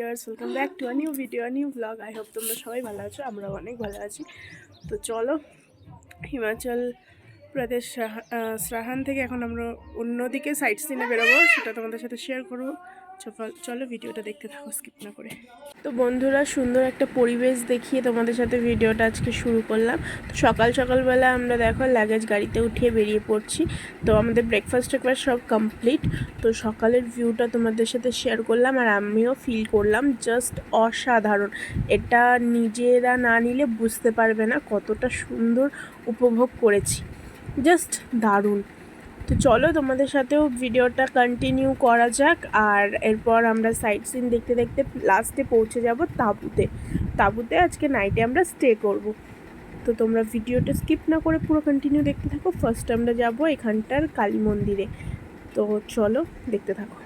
Dears welcome back to new video new vlog I hope তোমরা সবাই ভালো আছো, আমরাও অনেক ভালো আছি। তো চলো, হিমাচল প্রদেশ সাহান থেকে এখন আমরা অন্যদিকে সাইট সিনে বেরোবো, সেটা তোমাদের সাথে শেয়ার করব। চল- ভিডিওটা দেখতে থাকো স্কিপ না করে। তো বন্ধুরা, সুন্দর একটা পরিবেশ দেখিয়ে তোমাদের সাথে ভিডিওটা আজকে শুরু করলাম। তো সকাল সকালবেলা আমরা দেখো লাগেজ গাড়িতে উঠিয়ে বেরিয়ে পড়ছি। তো আমাদের ব্রেকফাস্ট টেকফাস্ট সব কমপ্লিট তো সকালের ভিউটা তোমাদের সাথে শেয়ার করলাম আর আমিও ফিল করলাম জাস্ট অসাধারণ। এটা নিজেরা না নিলে বুঝতে পারবে না কতটা সুন্দর উপভোগ করেছি। জাস্ট দারুণ। তো চলো তোমাদের সাথেও ভিডিওটা কন্টিনিউ করা যাক, আর এরপর আমরা সাইট সিন দেখতে দেখতে লাস্টে পৌঁছে যাব তাঁবুতে। তাঁবুতে আজকে নাইটে আমরা স্টে করব। তো তোমরা ভিডিওটা স্কিপ না করে পুরো কন্টিনিউ দেখতে থাকো। ফার্স্ট আমরা যাব এখানটার কালী মন্দিরে। তো চলো দেখতে থাকো।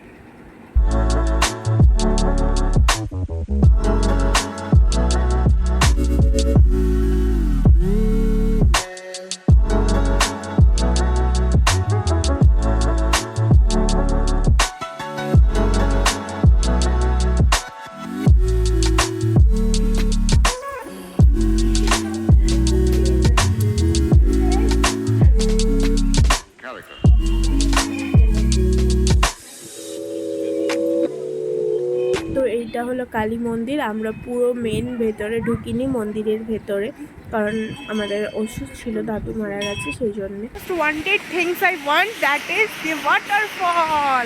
কালী মন্দির আমরা পুরো মেন ভেতরে ঢুকিনি মন্দিরের ভেতরে কারণ আমাদের ওষুধ ছিল দাদু মারা গেছে সেই জন্যে wanted things I want that is the waterfall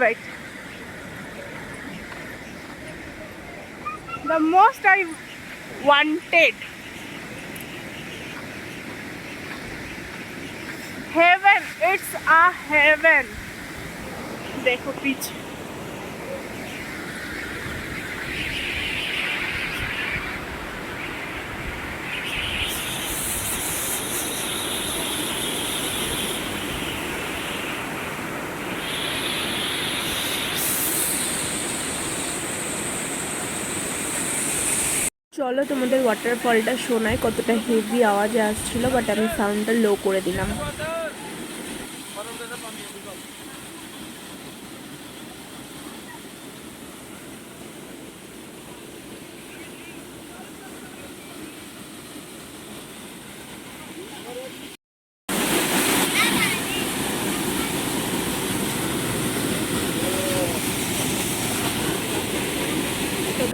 right the most I wanted. Heaven, it's a heaven. देखो पीछे চলো তোমাদের ওয়াটারফলটা শোনায় কতটা হেভি আওয়াজে আসছিল বাট আমি সাউন্ডটা লো করে দিলাম।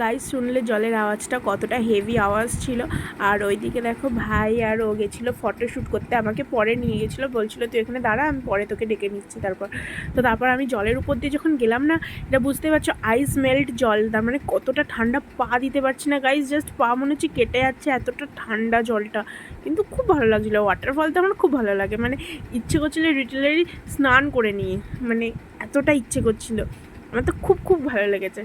তো গাইস শুনলে জলের আওয়াজটা কতটা হেভি আওয়াজ ছিল। আর ওইদিকে দেখো ভাই আর ও গেছিল ফটোশ্যুট করতে, আমাকে পরে নিয়ে গেছিল, বলছিলো, তুই এখানে দাঁড়া, আমি পরে তোকে ডেকে নিচ্ছি তারপর। তো তারপর আমি জলের উপর দিয়ে যখন গেলাম না, এটা বুঝতে পারছ আইস মেল্ট জল, তার মানে কতটা ঠান্ডা পা দিতে পারছি না গাইস জাস্ট পা মনে হচ্ছে কেটে যাচ্ছে এতটা ঠান্ডা জলটা। কিন্তু খুব ভালো লাগছিল ওয়াটারফল তো আমার খুব ভালো লাগে মানে ইচ্ছে করছিল রিটেলারি স্নান করে নিয়ে মানে এতটা ইচ্ছে করছিল। আমার তো খুব খুব ভালো লেগেছে।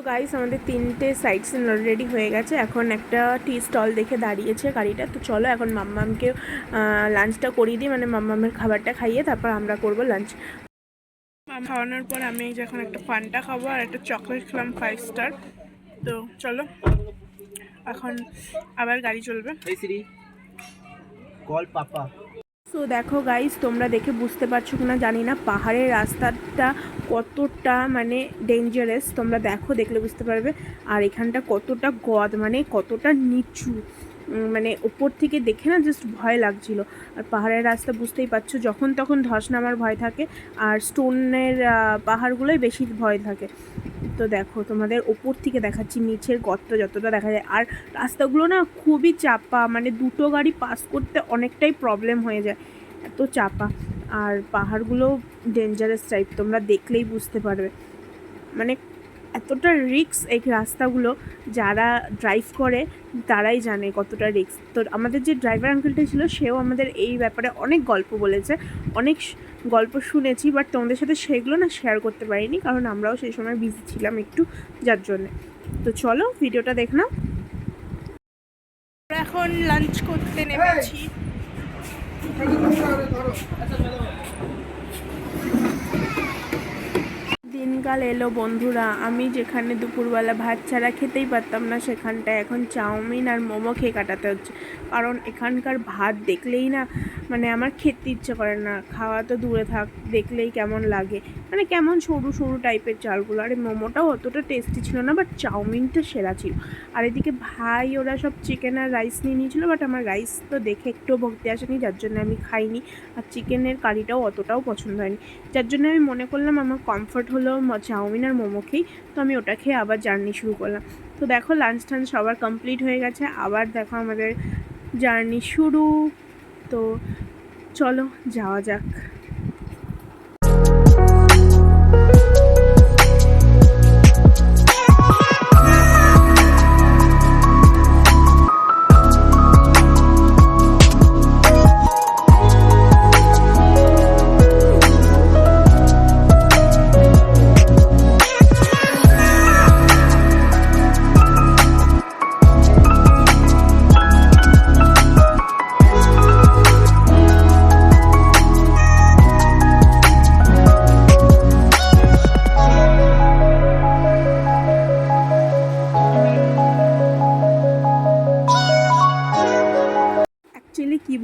তো গাইস আমাদের তিনটে সাইড সিন অলরেডি হয়ে গেছে। এখন একটা টি স্টল দেখে দাঁড়িয়েছে গাড়িটা। তো চলো এখন মাম্মামকে লাঞ্চটা করিয়ে দিই। মানে মাম্মামের খাবারটা খাইয়ে তারপর আমরা করব লাঞ্চ খাওয়ানোর পর আমি এই যে এখন একটা ফান্টা খাব আর একটা চকলেট খেলাম ফাইভ স্টার তো চলো, এখন আবার গাড়ি চলবে। Call papa. সো দেখো গাইজ তোমরা দেখে বুঝতে পারছ কি না জানি না। পাহাড়ের রাস্তাটা কতটা মানে ডেঞ্জারাস তোমরা দেখো, দেখলে বুঝতে পারবে। আর এখানটা কতটা গদ মানে কতটা নিচু। মানে ওপর থেকে দেখে না জাস্ট ভয় লাগছিল। আর পাহাড়ের রাস্তা বুঝতেই পারছ, যখন তখন ধস নামার ভয় থাকে আর স্টোনের পাহাড়গুলোই বেশি ভয় থাকে। তো দেখো, তোমাদের ওপর থেকে দেখাচ্ছি, নিচের গর্ত যতটা দেখা যায়। আর রাস্তাগুলো না খুবই চাপা মানে দুটো গাড়ি পাস করতে অনেকটাই প্রবলেম হয়ে যায়। এত চাপা। আর পাহাড়গুলো ডেঞ্জারাস টাইপ তোমরা দেখলেই বুঝতে পারবে। মানে এতটা রিক্স এই রাস্তাগুলো যারা ড্রাইভ করে, তারাই জানে কতটা রিক্স তো আমাদের যে ড্রাইভার আঙ্কেলটা ছিল, সেও আমাদের এই ব্যাপারে অনেক গল্প বলেছে। অনেক গল্প শুনেছি বাট তোমাদের সাথে সেগুলো না শেয়ার করতে পারিনি, কারণ আমরাও সেই সময় বিজি ছিলাম একটু, যার জন্যে। তো চলো ভিডিওটা দেখ আমরা এখন লাঞ্চ করতে নেমেছি। দিনকাল এলো বন্ধুরা। আমি যেখানে দুপুরবেলা ভাত ছাড়া খেতেই পারতাম না সেখানটায়। এখন চাউমিন আর মোমো খেয়ে কাটাতে হচ্ছে। কারণ এখানকার ভাত দেখলেই না মানে আমার খেতে ইচ্ছে করে না। খাওয়া তো দূরে থাক, দেখলেই কেমন লাগে। মানে কেমন সরু সরু টাইপের চালগুলো। আর মোমোটাও অতটা টেস্টি ছিল না বাট চাউমিনটা সেরা ছিল। আর এদিকে ভাই, ওরা সব চিকেন আর রাইস নিয়ে নিয়েছিল বাট আমার রাইস তো দেখে একটু ভক্তি আসেনি, যার জন্য আমি খাইনি। আর চিকেনের কারিটাও অতটাও পছন্দ হয়নি। যার জন্য আমি মনে করলাম আমার কমফর্ট হলো চাউমিন আর মোমো খেয়ে তো আমি ওটা খেয়ে আবার জার্নি শুরু করলাম। তো দেখো লাঞ্চ টাঞ্চ সবার কমপ্লিট হয়ে গেছে, আবার দেখো আমাদের জার্নি শুরু। তো চলো যাওয়া যাক।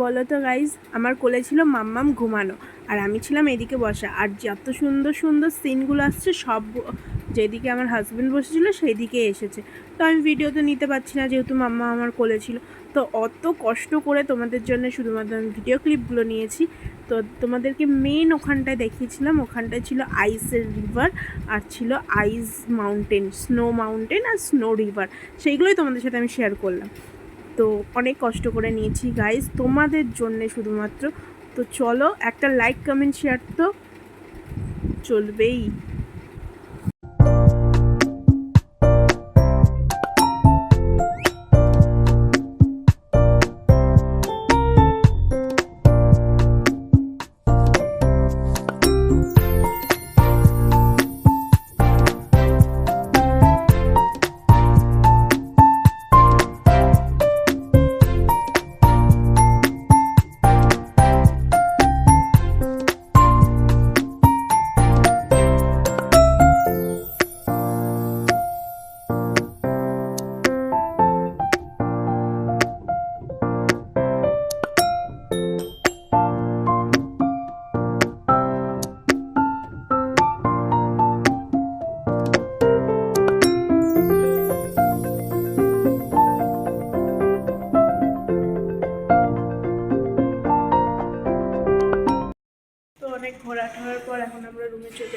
বলো তো গাইজ আমার কোলে ছিল মাম্মাম ঘুমানো। আর আমি ছিলাম এদিকে বসা। আর যত সুন্দর সুন্দর সিনগুলো আসছে, সব যেদিকে আমার হাজব্যান্ড বসেছিলো সেই দিকে এসেছে। তো আমি ভিডিও তো নিতে পারছি না, যেহেতু মাম্মা আমার কোলে ছিল। তো অত কষ্ট করে তোমাদের জন্য শুধুমাত্র আমি ভিডিও ক্লিপগুলো নিয়েছি। তো তোমাদেরকে মেন ওখানটায় দেখিয়েছিলাম। ওখানটায় ছিল আইসের রিভার আর ছিল আইস মাউন্টেন স্নো মাউন্টেন আর স্নো রিভার সেইগুলোই তোমাদের সাথে আমি শেয়ার করলাম। তো অনেক কষ্ট করে নিয়েছি গাইজ তোমাদের জন্যে শুধুমাত্র। তো চলো একটা লাইক কমেন্ট শেয়ার তো চলবেই।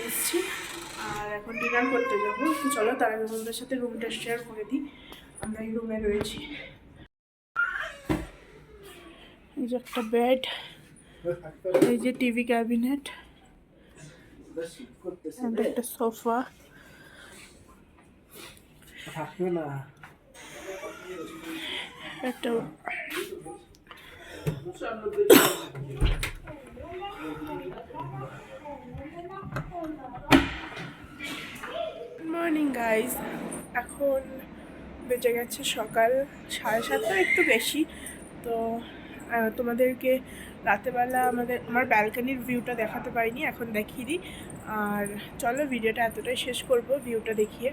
এসেছি। আর এখন ডিনার করতে যাব। চলো, তার বন্ধুদের সাথে রুমটা শেয়ার করে দিই। আমরা এই রুমে রয়েছি। এই যে একটা বেড এই যে টিভি ক্যাবিনেট একটা সোফা একটা গাইজ এখন বেঁচে গেছে সকাল সাড়ে সাতটা, একটু বেশি। তো তোমাদেরকে রাতেবেলা আমাদের, আমার ব্যালকানির ভিউটা দেখাতে পারিনি, এখন দেখিয়ে দিই। আর চলো ভিডিওটা এতটাই শেষ করব ভিউটা দেখিয়ে।